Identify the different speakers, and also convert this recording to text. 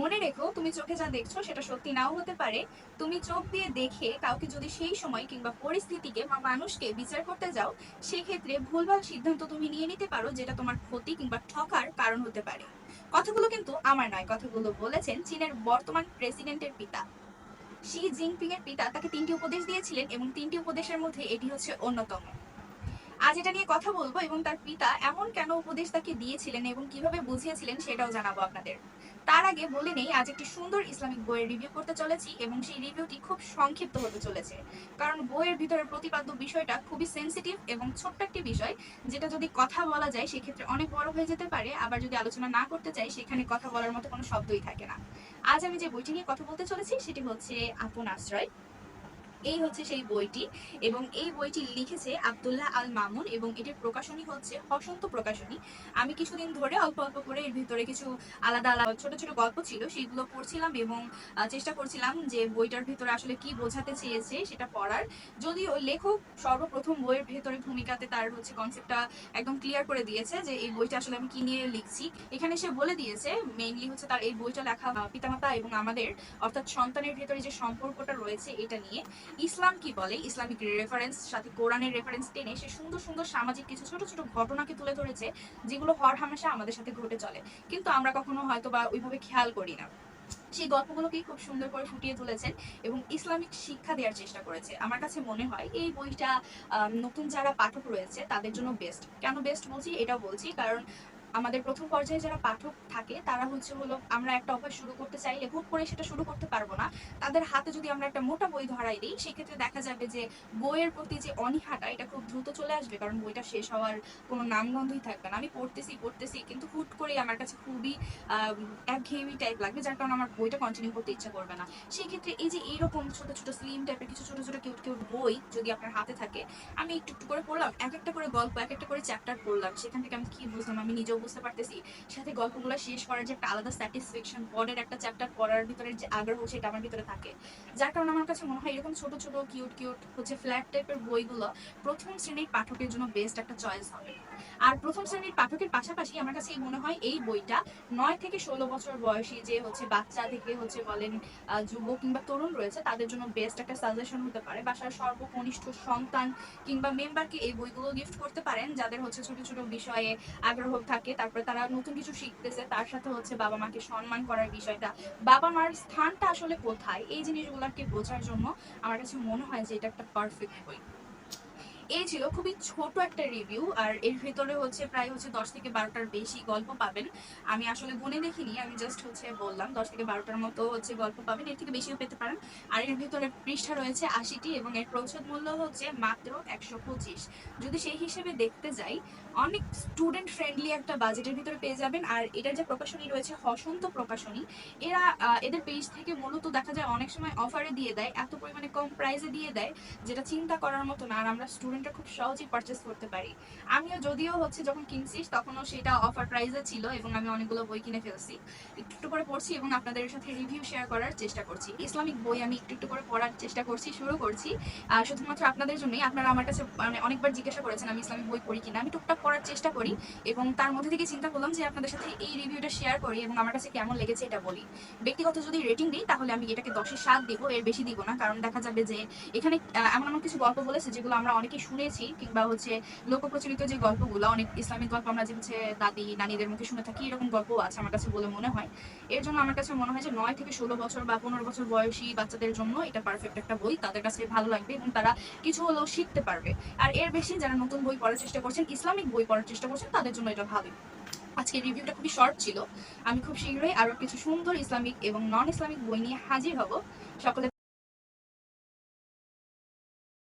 Speaker 1: মনে রেখো, তুমি চোখে যা দেখছ সেটা সত্যি নাও হতে পারে। তুমি চোখ দিয়ে দেখে কাউকে যদি সেই সময় কিংবা পরিস্থিতিকে বা মানুষকে বিচার করতে যাও, সেক্ষেত্রে ভুলভাল সিদ্ধান্ত তুমি নিয়ে নিতে পারো, যেটা তোমার ক্ষতি কিংবা ঠকার কারণ হতে পারে। কথাগুলো কিন্তু আমার নয়, কথাগুলো বলেছেন চীনের বর্তমান প্রেসিডেন্টের পিতা। শি জিনপিং এর পিতা তাকে তিনটি উপদেশ দিয়েছিলেন এবং তিনটি উপদেশের মধ্যে এটি হচ্ছে অন্যতম। আজ এটা নিয়ে কথা বলব এবং তার পিতা এমন কেন উপদেশ তাকে দিয়েছিলেন এবং কীভাবে বুঝিয়েছিলেন সেটাও জানাব আপনাদের। তার আগে বলে নেই, আজ একটি সুন্দর ইসলামিক বইয়ের রিভিউ করতে চলেছি এবং সেই রিভিউটি খুব সংক্ষিপ্ত হতে চলেছে। কারণ বইয়ের ভিতরে প্রতিপাদ্য বিষয়টা খুবই সেনসিটিভ এবং ছোট্ট একটি বিষয়, যেটা যদি কথা বলা যায় সেক্ষেত্রে অনেক বড় হয়ে যেতে পারে। আবার যদি আলোচনা না করতে চাই, সেখানে কথা বলার মতো কোনো শব্দই থাকে না। আজ আমি যে বইটি নিয়ে কথা বলতে চলেছি, সেটি হচ্ছে আপন আশ্রয়। এই হচ্ছে সেই বইটি এবং এই বইটি লিখেছে আবদুল্লাহ আল মামুন এবং এটির প্রকাশনী হচ্ছে বসন্ত প্রকাশনী। আমি কিছুদিন ধরে অল্প অল্প করে এর ভিতরে কিছু আলাদা আলাদা ছোট ছোট গল্প ছিল, সেগুলো পড়ছিলাম এবং চেষ্টা করছিলাম যে বইটার ভিতরে আসলে কি বোঝাতে চেয়েছে সেটা পড়ার। যদিও লেখক সর্বপ্রথম বইয়ের ভেতরে ভূমিকাতে তার হচ্ছে কনসেপ্টটা একদম ক্লিয়ার করে দিয়েছে যে এই বইটা আসলে আমি কি নিয়ে লিখছি। এখানে সে বলে দিয়েছে মেইনলি হচ্ছে তার এই বইটা লেখা পিতামাতা এবং আমাদের অর্থাৎ সন্তানের ভেতরে যে সম্পর্কটা রয়েছে এটা নিয়ে। ইসলাম কি বলে? ইসলামিক রেফারেন্স সাথে কোরআনের রেফারেন্স টেনে সে সুন্দর সুন্দর সামাজিক কিছু ছোট ছোট ঘটনাকে তুলে ধরেছে, যেগুলো হর হামেশা আমাদের সাথে ঘটে চলে। কিন্তু আমরা কখনো হয়তো বা ওইভাবে খেয়াল করি না। সেই গল্পগুলোকেই খুব সুন্দর করে ফুটিয়ে তুলেছেন এবং ইসলামিক শিক্ষা দেওয়ার চেষ্টা করেছে। আমার কাছে মনে হয় এই বইটা নতুন যারা পাঠক রয়েছে, তাদের জন্য বেস্ট কেন বেস্ট বলছি? এটাও বলছি কারণ আমাদের প্রথম পর্যায়ে যারা পাঠক থাকে, তারা হচ্ছে হলো, আমরা একটা অভ্যাস শুরু করতে চাইলে হুট করে সেটা শুরু করতে পারব না। তাদের হাতে যদি আমরা একটা মোটা বই ধরাই দিই, সেক্ষেত্রে দেখা যাবে যে বইয়ের প্রতি যে অনীহাটা, এটা খুব দ্রুত চলে আসবে, কারণ বইটা শেষ হওয়ার কোনো নামগন্ধই থাকবে না। আমি পড়তেছি পড়তেছি, কিন্তু হুট করে আমার কাছে খুবই একঘেয়েমি টাইপ লাগবে, যার কারণে আমার বইটা কন্টিনিউ করতে ইচ্ছা করবে না। সেই ক্ষেত্রে এই যে এইরকম ছোট ছোট স্লিম টাইপের কিছু ছোট ছোট কিউট কিউট বই যদি আপনার হাতে থাকে, আমি একটু একটু করে পড়লাম, এক একটা করে গল্প, এক একটা করে চ্যাপ্টার পড়লাম, সেখান থেকে আমি কি বুঝলাম? আমি নিজেও বুঝতে পারতেছি। সাথে গল্পগুলো শেষ করার যে একটা আলাদা স্যাটিসফ্যাকশন পরের একটা চ্যাপ্টার পড়ার ভিতরে যে আগ্রহ সেটা আমার ভিতরে থাকে। যার কারণে আমার কাছে মনে হয় এরকম ছোট ছোট কিউট কিউট হচ্ছে ফ্ল্যাট টাইপের বইগুলো প্রথম শ্রেণির পাঠকের জন্য বেস্ট একটা চয়েস হবে। আর প্রথম শ্রেণির পাঠকের পাশাপাশি আমার কাছে মনে হয় এই বইটা নয় থেকে ষোলো বছর বয়সী যে হচ্ছে বাচ্চা থেকে হচ্ছে বলেন যুবক কিংবা তরুণ রয়েছে, তাদের জন্য বেস্ট একটা সাজেশন হতে পারে। বাসার সর্বকনিষ্ঠ সন্তান কিংবা মেম্বারকে এই বইগুলো গিফট করতে পারেন, যাদের হচ্ছে ছোট ছোট বিষয়ে আগ্রহ থাকে তারপরে তারা নতুন কিছু শিখতেছে, তার সাথে হচ্ছে বাবা মাকে সম্মান করার বিষয়টা। বাবা মার স্থানটা আসলে কোথায়? এই জিনিসগুলোকে বোঝার জন্য আমার কাছে মনে হয় যে এটা একটা পারফেক্ট বই। এই ছিল খুবই ছোট একটা রিভিউ আর এর ভিতরে হচ্ছে প্রায় হচ্ছে দশ থেকে বারোটার বেশি গল্প পাবেন। আমি আসলে গুনে দেখিনি, আমি জাস্ট হচ্ছে বললাম, দশ থেকে বারোটার মতো হচ্ছে গল্প পাবেন, এর থেকে বেশিও পেতে পারেন। আর এর ভিতরে পৃষ্ঠা রয়েছে আশিটি এবং এর প্রচ্ছদ মূল্য হচ্ছে মাত্র একশো পঁচিশ। যদি সেই হিসেবে দেখতে যাই, অনেক স্টুডেন্ট ফ্রেন্ডলি একটা বাজেটের ভিতরে পেয়ে যাবেন। আর এটার যে প্রকাশনী রয়েছে, হসন্ত প্রকাশনী, এরা এদের পেজ থেকে মূলত দেখা যায় অনেক সময় অফারে দিয়ে দেয়, এত পরিমাণে কম প্রাইসে দিয়ে দেয়, যেটা চিন্তা করার মতো না। আর আমরা স্টুডেন্টরা খুব সহজেই পারচেস করতে পারি। আমিও যদিও হচ্ছে যখন কিনছি, তখনও সেটা অফার প্রাইসে ছিল এবং আমি অনেকগুলো বই কিনে ফেলছি। একটু একটু করে পড়ছি এবং আপনাদের সাথে রিভিউ শেয়ার করার চেষ্টা করছি। ইসলামিক বই আমি একটু একটু করে পড়ার চেষ্টা করছি, শুরু করছি। আর শুধুমাত্র আপনাদের জন্যই। আপনারা আমার কাছে মানে অনেকবার জিজ্ঞাসা করেছেন, আমি ইসলামিক বই পড়ি কিনা। আমি টুকটাক পড়ার চেষ্টা করি এবং তার মধ্যে থেকে চিন্তা করলাম যে আপনাদের সাথে এই রিভিউটা শেয়ার করি এবং আমার কাছে কেমন লেগেছে এটা বলি। ব্যক্তিগত যদি রেটিং দিই, তাহলে আমি এটাকে দশের সাত দিব, এর বেশি দিব না। কারণ দেখা যাবে যে এখানে এমন এমন কিছু গল্প বলেছে যেগুলো আমরা অনেকেই শুনেছি কিংবা হচ্ছে লোক প্রচলিত যে গল্পগুলো, অনেক ইসলামিক গল্প আমরা যে হচ্ছে দাদি, নানিদের মুখে শুনে থাকি, এরকম গল্প আছে আমার কাছে বলে মনে হয়। এর জন্য আমার কাছে মনে হয় যে নয় থেকে ষোলো বছর বা পনেরো বছর বয়সী বাচ্চাদের জন্য এটা পারফেক্ট একটা বই। তাদের কাছে ভালো লাগবে এবং তারা কিছু হলেও শিখতে পারবে। আর এর বেশি যারা নতুন বই পড়ার চেষ্টা করছেন, ইসলামিক বই পড়ার চেষ্টা করছেন, তাদের জন্য এটা ভালোই আজকে রিভিউটা খুবই শর্ট ছিল। আমি খুব শীঘ্রই আরও কিছু সুন্দর ইসলামিক এবং নন ইসলামিক বই নিয়ে হাজির হব। সকলে